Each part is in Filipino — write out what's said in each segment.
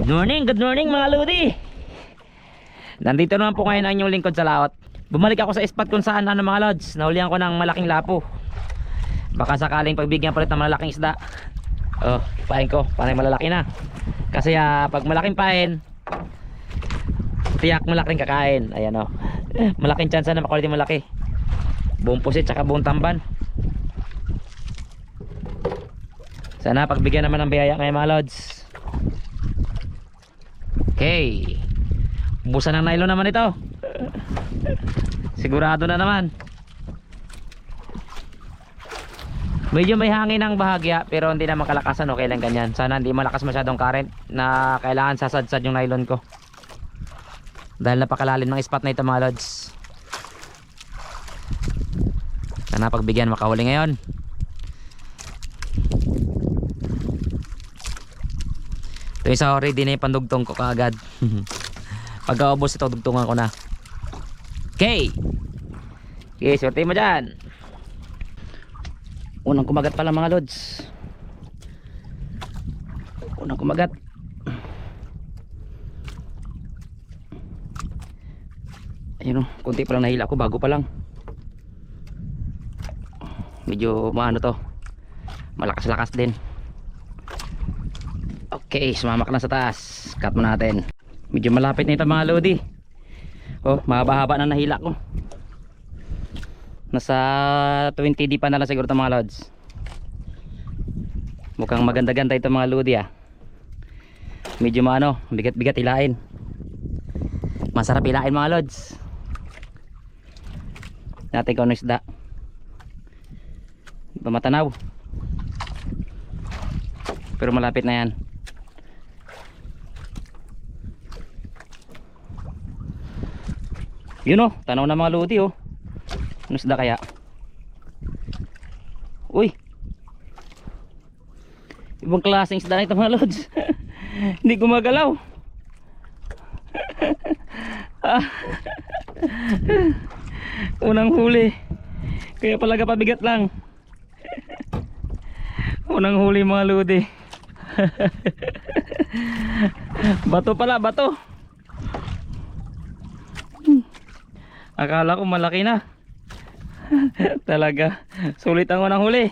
Good morning, good morning mga lodi. Nandito naman po ngayon ang inyong lingkod sa laot. Bumalik ako sa spot kung saan ano mga lods. Nahulihan ko ng malaking lapo. Baka sakaling pagbigyan palit ng malaking isda. Oh, pahin ko. Parang malalaki na. Kasi ah, pag malaking pahin, tiyak malaking kakain. Ayan oh. Malaking chance na makulit yung malaki. Buong pusit tsaka buong tamban. Sana pagbigyan naman ng biyaya ngayon mga lods. Okay. Busan ng nylon naman ito. Sigurado na naman. Medyo may hangin ng bahagya pero hindi naman kalakasan okay lang ganyan. Sana hindi malakas masyadong current na kailangan sasadsad yung nylon ko. Dahil napakalalim ng spot na ito mga lods. Sana pagbigyan makahuli ngayon. Ito yung sa ready na yung pandugtong ko kaagad. Pagkaubos ito, dugtungan ko na. Okay. Okay, swerte mo dyan. Unang kumagat pala mga lods. Unang kumagat. Ayun o, kunti pa lang nahila ko, bago pa lang. Medyo maano to. Malakas-lakas din. Okay, sumama ka na sa taas. Cut mo natin. Medyo malapit na ito mga lodi. Oh, mahaba-haba na nahila ko. Nasa 20 di pa na lang siguro ito mga lods. Mukhang maganda-ganda ito mga lodi ah. Medyo maano, bigat-bigat hilain. Masarap hilain mga lods. Natin kung ano isda. Pamatanaw. Pero malapit na yan. Yun oh, tanaw na mga lodi oh. Ano kaya? Uy. Ibang klaseng isda na ito mga lods. Hindi gumagalaw. Unang huli. Kaya palaga pabigat lang. Unang huli mga lodi. bato pala, bato. Akala ko malaki na. Talaga. Sulit ang unang huli.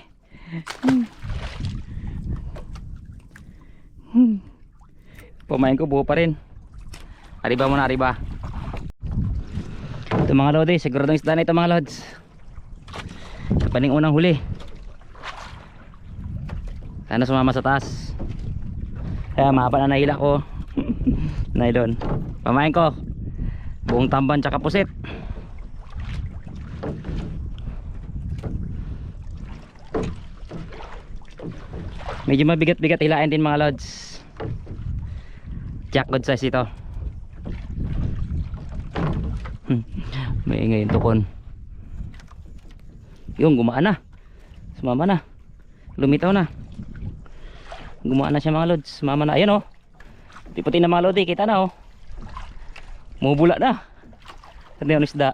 Pumain ko buo pa rin. Arriba muna, arriba. Ito mga lodi, siguradong isda na ito mga lods. Ito pa rin unang huli. Sana sumama sa taas. Kaya mahaba na nahila ko. Nylon. Pamain ko. Buong tamban tsaka pusit. Medyo mabigat-bigat hilain din mga lods. Jack good size ito. Hmm, May ingay yung tukon. Yung gumaan na. Sumama na. Lumitaw na. Gumaan na siya mga lods. Sumama na. Ayan oh. Puti na mga lodi. Kita na oh. Mubula na. Ano yung isda?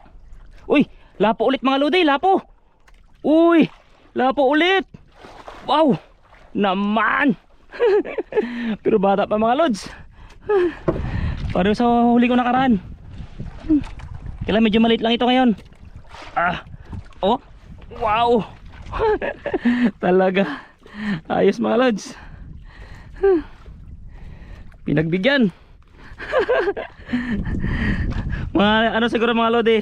Uy! Lapo ulit mga lodi. Lapo! Uy! Lapo ulit! Wow! Naman! Pero bata pa mga lods. Pareho sa huli ko nakaraan. Kailan medyo maliit lang ito ngayon. Ah! Oh! Wow! Talaga. Ayos mga lods. Pinagbigyan. mga ano siguro mga lodi.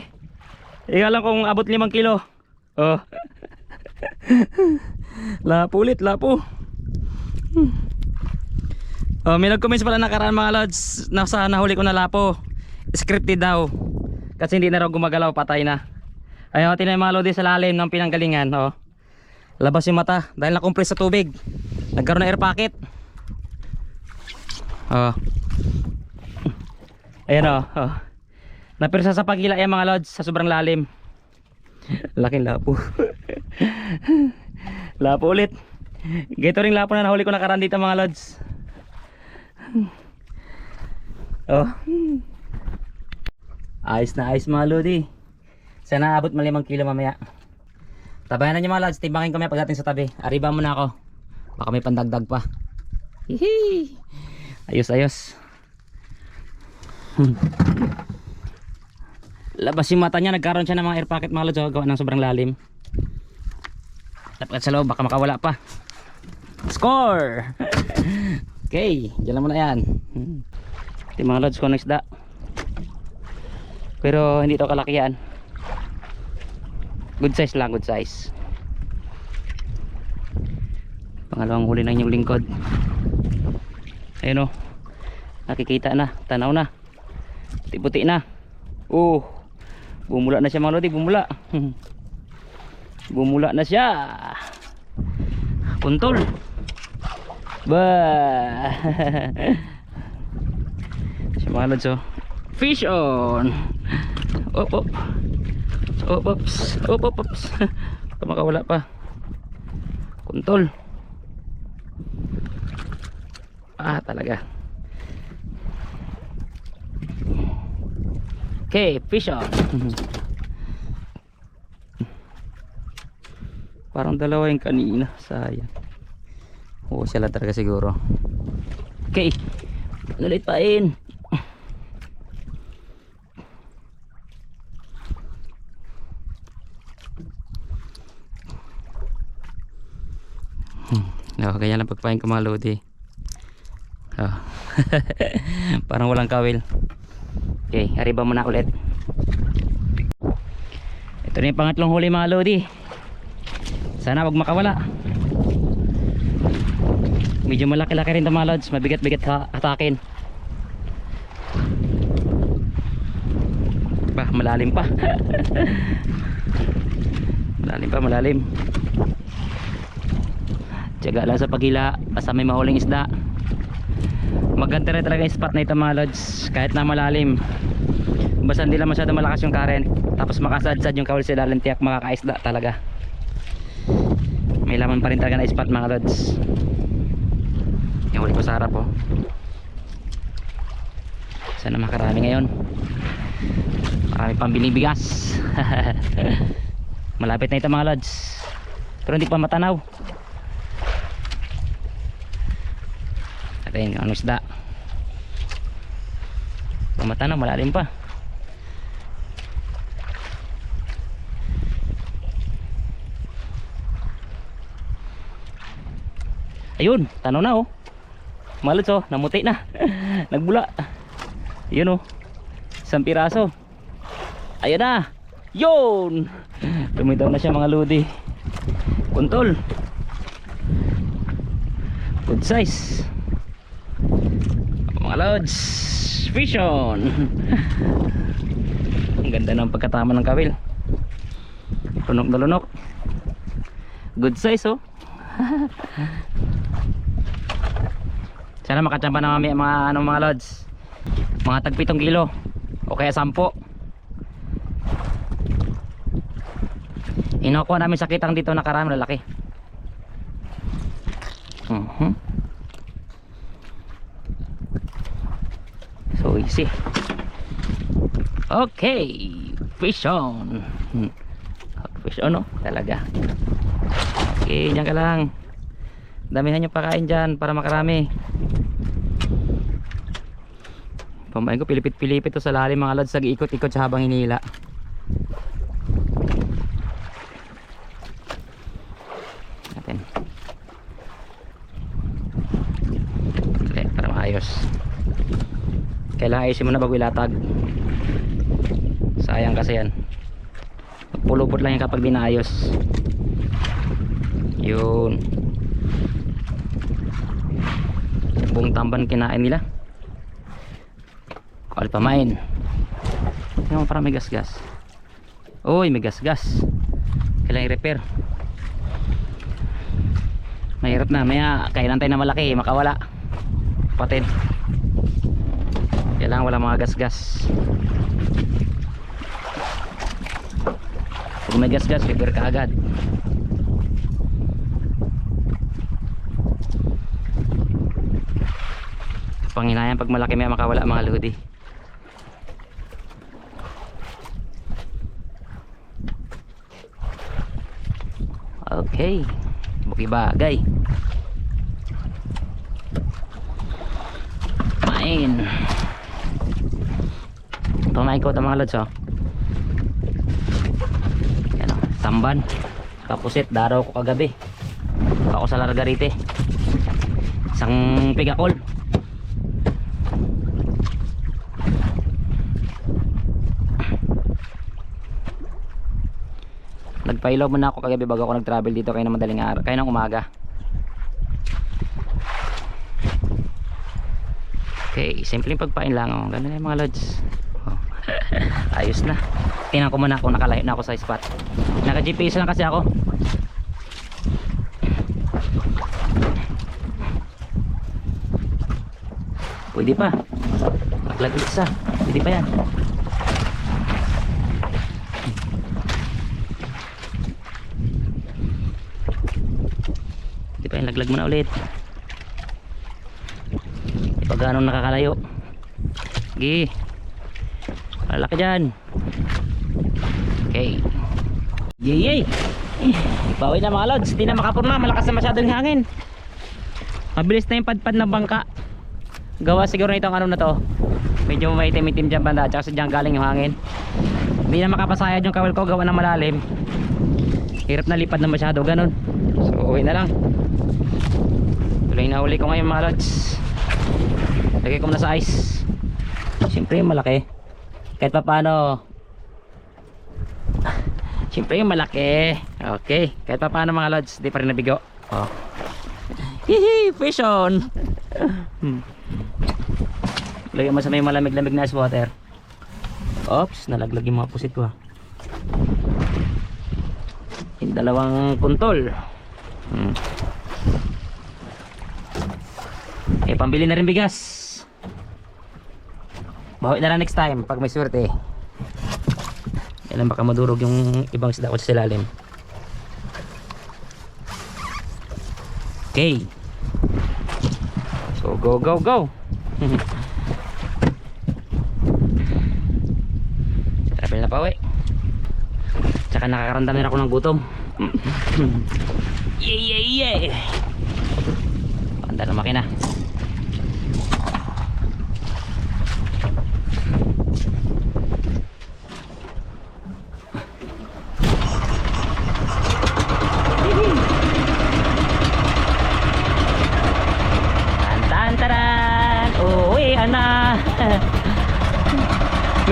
Ika lang kung abot limang kilo. Oh. lapo ulit, lapo. Oh, may nag-comments pala nakaraan mga lods. Nasa nahuli ko na lapo. Scripted daw. Kasi hindi na raw gumagalaw, patay na. Ayun, tinan yung mga lodi sa lalim ng pinanggalingan. Oh. Labas yung mata dahil nakumpres sa tubig. Nagkaroon ng air pocket. Oh. Ayan oh. oh. Napirsa sa pagila yan mga lods sa sobrang lalim. Laking lapo. lapo ulit. Gito ring lapo na nahuli ko nakaraan dito mga lods. Oh. Ayos na ayos mga lodi. Sana abot malimang kilo mamaya. Tabayan na niyo mga lods. Timbangin ko may pagdating sa tabi. Arriba muna ako. Baka may pandagdag pa. Hihi. Ayos ayos. Labas yung mata niya, nagkaroon siya ng mga air pocket mga lods. oh, gawa ng sobrang lalim. Dapat sa loob, baka makawala pa. Score! okay, dyan lang muna yan. Ito mga lods ko ng isda. Pero hindi to kalaki yan. Good size lang, good size. Pangalawang huli na inyong lingkod. Ayun o. Nakikita na, tanaw na. Puti-puti na. Oh. Bumula na siya mga lodi, bumula. bumula na siya. Puntol. Ba. siya mga lods oh. Fish on. Op op. Op ops. Op op ops. Baka makawala pa. Kuntol. Ah, talaga. Okay, fish on. Parang dalawa yung kanina. Sayang. Oo, sila talaga siguro. Okay. Nalit pa in. Oh, ganyan lang pagpain ko mga lodi. Oh. Parang walang kawil. Okay, arriba muna ulit. Ito na yung pangatlong huli mga lodi. Sana wag makawala. Medyo malaki-laki rin mga lods. Mabigat-bigat ha hatakin. Bah, malalim pa. malalim pa, malalim. Tiyaga lang sa pagila basta may mahuling isda. Maganda rin talaga yung spot na ito mga lods kahit na malalim. Basta hindi lang masyado malakas yung current tapos makasad-sad yung kawal sa ilalim tiyak makakaisda talaga. May laman pa rin talaga na spot mga lods. Yung huli ko sa harap oh. Sana makarami ngayon. Marami pang bigas. Malapit na ito mga lods. Pero hindi pa matanaw. Atin, ano isda? Pamata na, malalim pa. Ayun, tanaw na oh. Malot oh, namuti na. Nagbula. Ayun oh. Isang piraso. Ayun na. Yun. Lumitaw na siya mga lodi. Kuntol. Good size mga lods fish ang ganda ng pagkatama ng kawil lunok na lunok good size oh sana makachamba na mami mga ano mga lods mga tag 7 kilo o kaya 10 Inukuha namin sa kitang dito nakarami lalaki. Uh -huh. So easy. Okay, fish on. Hmm. Fish on oh, talaga. Okay, diyan ka lang. Damihan niyo pakain diyan para makarami. Pamain ko pilipit-pilipit to sa lalim mga lods, nag-ikot-ikot habang hinila. Natin. Dali, para maayos. Kailangan ayusin mo na bago ilatag. Sayang kasi yan. Pulupot lang yan kapag di naayos. Yun buong tamban kinain nila. Kal pamain. Yung parang may gas-gas. Uy may gas-gas. Kailangan i-repair. Mahirap na. Maya kailan tayo na malaki. Makawala. Patid kailangan wala mga gas-gas. Pag may gas-gas repair ka agad panginayan pag malaki may makawala mga lodi okay buki bagay main mga ikot ang mga lods oh. Yan oh, tamban. Kapusit, daraw ko kagabi. Ako sa Largarite. Isang pigakol. Nagpailaw muna ako kagabi bago ako nag-travel dito kaya na madaling araw, kaya ng umaga. Okay, simpleng pagpain lang oh. Ganun na yung mga lods. Oh. Ayos na. Tingnan ko muna kung nakalayo na ako sa spot. Naka-GPS lang kasi ako. Pwede pa. Maglag ulit isa. Pwede pa yan. Pwede pa yan. Laglag mo na ulit. Ganong nakakalayo. Sige. Malaki dyan. Okay. Yay yay. Bawi na mga lods. Hindi na makapurma. Malakas na masyado yung hangin. Mabilis na yung padpad ng bangka. Gawa siguro na itong ano na to. Medyo may itim-itim dyan banda. Tsaka sa dyan galing yung hangin. Hindi na makapasayad yung kawal ko. Gawa ng malalim. Hirap na lipad na masyado. Ganun. So uwi na lang. Tuloy na huli ko ngayon mga lods. Lagay ko muna sa ice. Siyempre malaki. Kahit pa paano. Siyempre malaki. Okay. Kahit pa paano mga lods. Di pa rin nabigo. Oh. Hihi, fish on. Hmm. Lagyan mo sa may malamig-lamig na ice water. Oops, nalaglag yung mga pusit ko. ah. Yung dalawang puntol. Hmm. Eh, pambili na rin bigas. Bawi na lang next time pag may swerte. Yan lang baka madurog yung ibang isda ko sa ilalim. Okay. So go go go. Travel na pa uwi. Tsaka nakakaramdam na ako ng gutom. yeah yeah yeah. Panda na makina. Tan taran! Uwi na!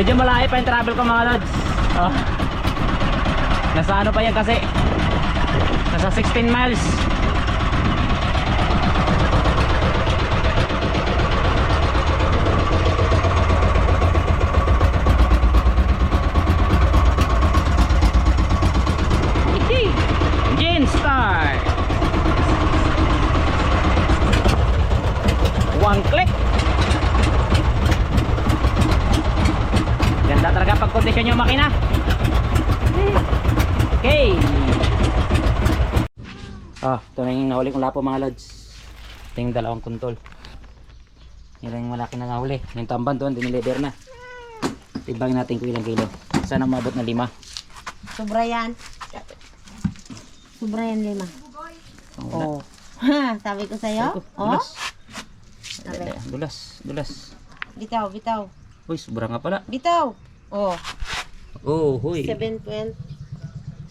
Medyo malayo pa yung travel ko mga lods. Oh. Nasa ano pa yan kasi? Nasa 16 miles. Hihi! Engine start! One click. Ganda talaga pag kondisyon yung makina. Okay. Ah, ito na yung nahuli kong lapo mga lods. Ito yung dalawang kuntol. Lang yung malaki na nahuli. Yung tamban doon, diniliver na. Tibagin natin kung ilang kilo. Sana mabot na lima. Sobra yan. Sobra yan lima. Oh. Ha, sabi ko sa'yo. Oh. Dulas. Sabi. Dulas. Dulas. Bitaw, bitaw. Uy, sobra nga pala. Bitaw. Oh, Oh, huy. 7 point.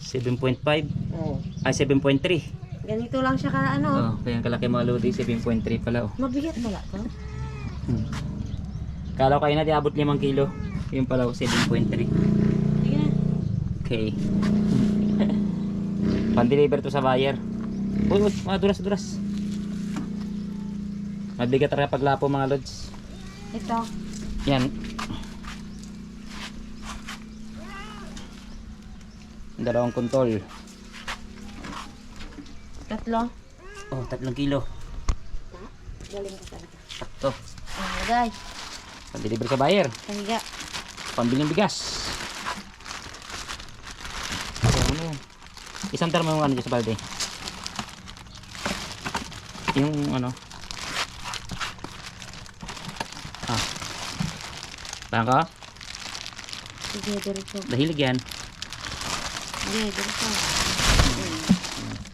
7.5. Oh. Ay, 7.3. Ganito lang siya ka ano. Oh, kaya ang kalaki mga lodi, 7.3 pala oh. Mabigat pala to. Hmm. Kala ko kayo na di abot 5 kilo. Yung pala oh, 7.3. Sige na. Okay. Pan-deliver to sa buyer. Uy, uy, mga duras, duras. Mabigat talaga paglapo mga lods. Ito. Yan. Dalawang kuntol. Tatlo. Oh, tatlong kilo. Galing ka talaga. Sakto. Oh, lagay. Pan-deliver sa buyer. Kahiga. Pambiling bigas. Okay, ano yan? Isang termo yung ano dyan sa balde. Yung ano. Ah. Bangka? Sige, diretso. Dahilig yan. Sige, diretso.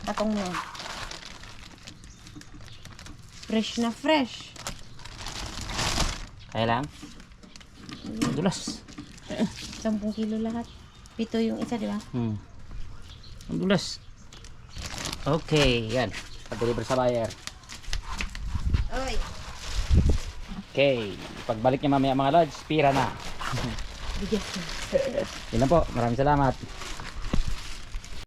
Patong mo. Fresh na fresh. Kaya lang. Dulas. 10 kilo lahat. Pito yung isa, di ba? Hmm. Ang dulas. Okay, yan. Pag-deliver sa buyer. Oy. Okay. Pagbalik niya mamaya mga lods, pira na. Bigas na. Yun lang po. Maraming salamat.